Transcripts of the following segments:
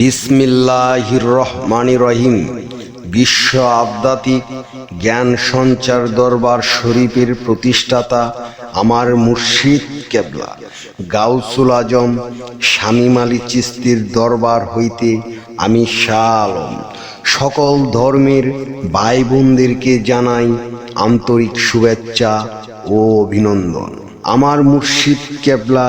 বিসমিল্লাহির রহমানির রহিম বিশ্ব আধ্যাত্মিক জ্ঞান সঞ্চার দরবার শরীফের প্রতিষ্ঠাতা আমার মুর্শিদ কেবলা। গাউসুল আজম শামীম আলী চিস্তির দরবার হইতে আমি শাহ আলম সকল ধর্মের ভাই বোনদেরকে জানাই আন্তরিক শুভেচ্ছা ও অভিনন্দন। আমার মুর্শিদ কেবলা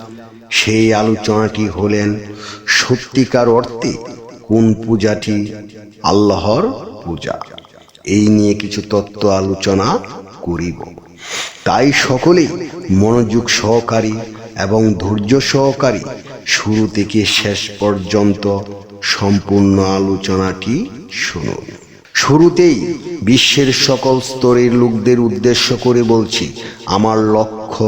সেই আলোচনাটি হলেন? সত্যিকার অর্থে কোন পূজাটি? আল্লাহর পূজা। এই নিয়ে কিছু তত্ত্ব আলোচনা করিব। তাই সকলেই মনোযোগ সহকারী এবং ধৈর্য সহকারী শুরু থেকে শেষ পর্যন্ত সম্পূর্ণ আলোচনাটি শুনুন। শুরুতেই বিশ্বের সকল স্তরের লোকদের উদ্দেশ্য করে বলছি, আমার লক্ষ্য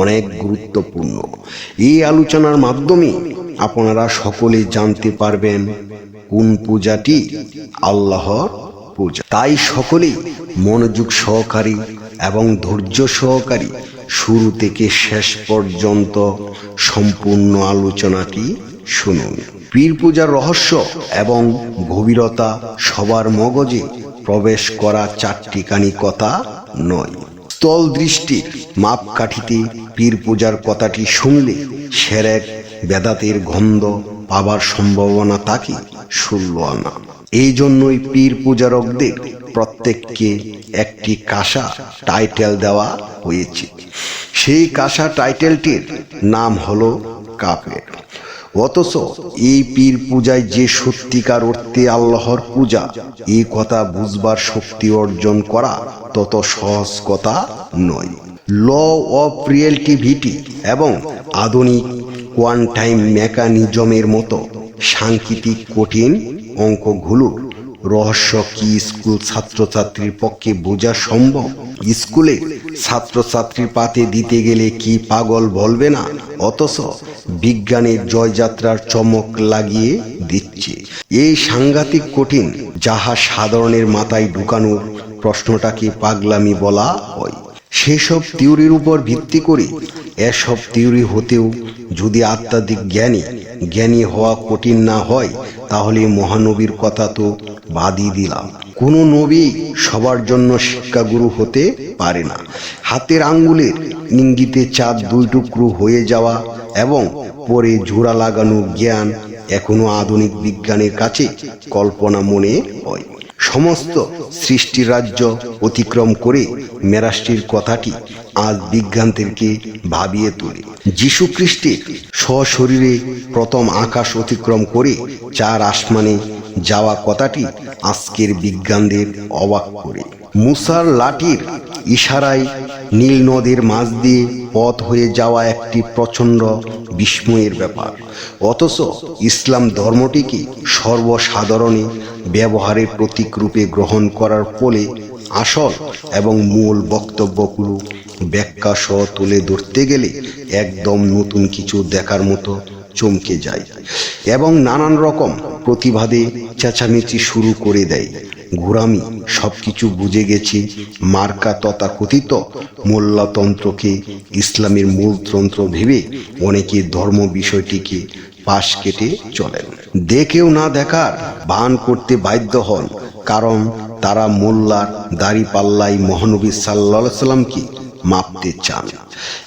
অনেক গুরুত্বপূর্ণ। এই আলোচনার মাধ্যমে আপনারা সকলে জানতে পারবেন কোন পূজাটি আল্লাহর পূজা। তাই সকলেই মনোযোগ সহকারী এবং ধৈর্য সহকারী শুরু থেকে শেষ পর্যন্ত সম্পূর্ণ আলোচনাটি শুনুন। পীর পূজার রহস্য এবং গভীরতা সবার মগজে প্রবেশ করা চারটিখানি কথা নয়। স্থল দৃষ্টির মাপকাঠিতে পীর পূজার কথাটি শুনলে সেরেক বেদাতের গন্ধ পাবার সম্ভাবনা তাকে শুনল না। এই জন্যই পীর পূজারকদের প্রত্যেককে একটি কাঁসা টাইটেল দেওয়া হয়েছে। সেই কাঁসা টাইটেলটির নাম হলো কাপের অথচ এই পীর পূজায় যে সত্যিকার অর্থে আল্লাহর পূজা এই কথা বুঝবার শক্তি অর্জন করা তত সহজ কথা নয়। ল অফ রিয়েলটিভিটি এবং আধুনিক কোয়ান্টাইম মেকানিজমের মতো সাংকেতিক কঠিন অঙ্কগুলো রহস্য কি স্কুল ছাত্রছাত্রীর পক্ষে বোঝা সম্ভব? স্কুলে ছাত্রছাত্রীর পাতে দিতে গেলে কি পাগল বলবে না? অথচ বিজ্ঞানের জয়যাত্রার চমক লাগিয়ে দিচ্ছে। এই সাংঘাতিক কঠিন, যাহা সাধারণের মাথায় ঢুকানোর প্রশ্নটাকে পাগলামি বলা হয়। সেসব থিওরির উপর ভিত্তি করে এসব থিওরি হতেও যদি আত্মাধিক জ্ঞানী জ্ঞানী হওয়া কঠিন না হয়, তাহলে মহানবীর কথা তো বাদই দিলাম। কোনো নবী সবার জন্য শিক্ষাগুরু হতে পারে না। হাতের আঙ্গুলের ইঙ্গিতে চাঁদ দুই টুকরো হয়ে যাওয়া এবং পরে জোড়া লাগানো জ্ঞান এখনও আধুনিক বিজ্ঞানের কাছে কল্পনা মনে হয়। সমস্ত সৃষ্টি রাজ্য অতিক্রম করে মেরাষ্টির কথাটি আজ বিজ্ঞানদেরকে ভাবিয়ে তোলে। যীশু খ্রিস্টের সশরীরে প্রথম আকাশ অতিক্রম করে চার আসমানে যাওয়া কথাটি আজকের বিজ্ঞানদের অবাক করে। মুসার লাঠির ইশারায় নীল নদের মাঝ দিয়ে পথ হয়ে যাওয়া একটি প্রচণ্ড বিস্ময়ের ব্যাপার। অথচ ইসলাম ধর্মটিকে সর্বসাধারণে ব্যবহারের প্রতীক রূপে গ্রহণ করার ফলে আসল এবং মূল বক্তব্যগুলো ব্যাখ্যা সহ তুলে ধরতে গেলে একদম নতুন কিছু দেখার মতো চমকে যায়। এবং নানান রকম প্রতিবাদে চেঁচামেচি শুরু করে দেয়। ঘোরামি সব কিছু বুঝে গেছি, মার্কা তথাকথিত মোল্লাতন্ত্রকে ইসলামের মূলতন্ত্র ভেবে অনেকে ধর্ম বিষয়টিকে পাশ কেটে চলেন। দেখেও না দেখার ভান করতে বাধ্য হন, কারণ তারা মোল্লার দাড়ি পাল্লাই মহানবী সাল্লা সাল্লামকে মাপতে চান।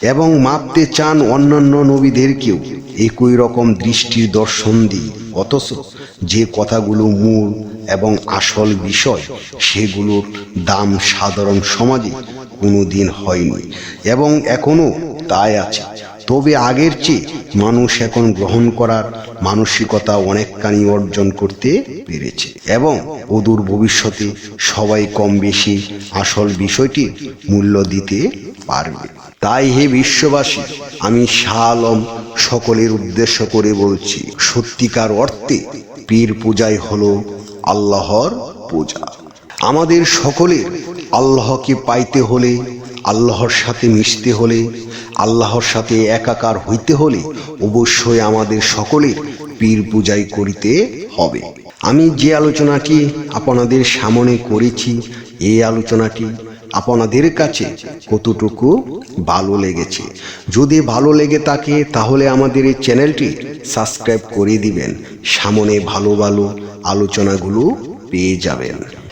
এবং মাপতে চান অন্যান্য নবীদেরকেও একই রকম দৃষ্টির দর্শন দিয়ে। অথচ যে কথাগুলো মূল এবং আসল বিষয়, সেগুলোর দাম সাধারণ সমাজে কোনো দিন হয়নি। এবং এখনও তাই আছে। তবে আগের চেয়ে মানুষ এখন গ্রহণ করার মানসিকতা অনেকখানি অর্জন করতে পেরেছে এবং অদূর ভবিষ্যতে সবাই কম বেশি আসল বিষয়টি মূল্য দিতে পারবে। তাই হে বিশ্ববাসী, আমি শাহ আলম সকলের উদ্দেশ্য করে বলছি, সত্যিকার অর্থে পীর পূজাই হলো আল্লাহর পূজা। আমাদের সকলের আল্লাহকে পাইতে হলে আল্লাহর সাথে মিশতে হলে, আল্লাহর সাথে একাকার হইতে হলে অবশ্যই আমাদের সকলের পীর পূজাই করিতে হবে। আমি যে আলোচনাটি আপনাদের সামনে করেছি, এই আলোচনাটি আপনাদের কাছে কতটুকু ভালো লেগেছে? যদি ভালো লেগে থাকে, তাহলে আমাদের এই চ্যানেলটি সাবস্ক্রাইব করে দিবেন। সামনে ভালো ভালো আলোচনাগুলো পেয়ে যাবেন।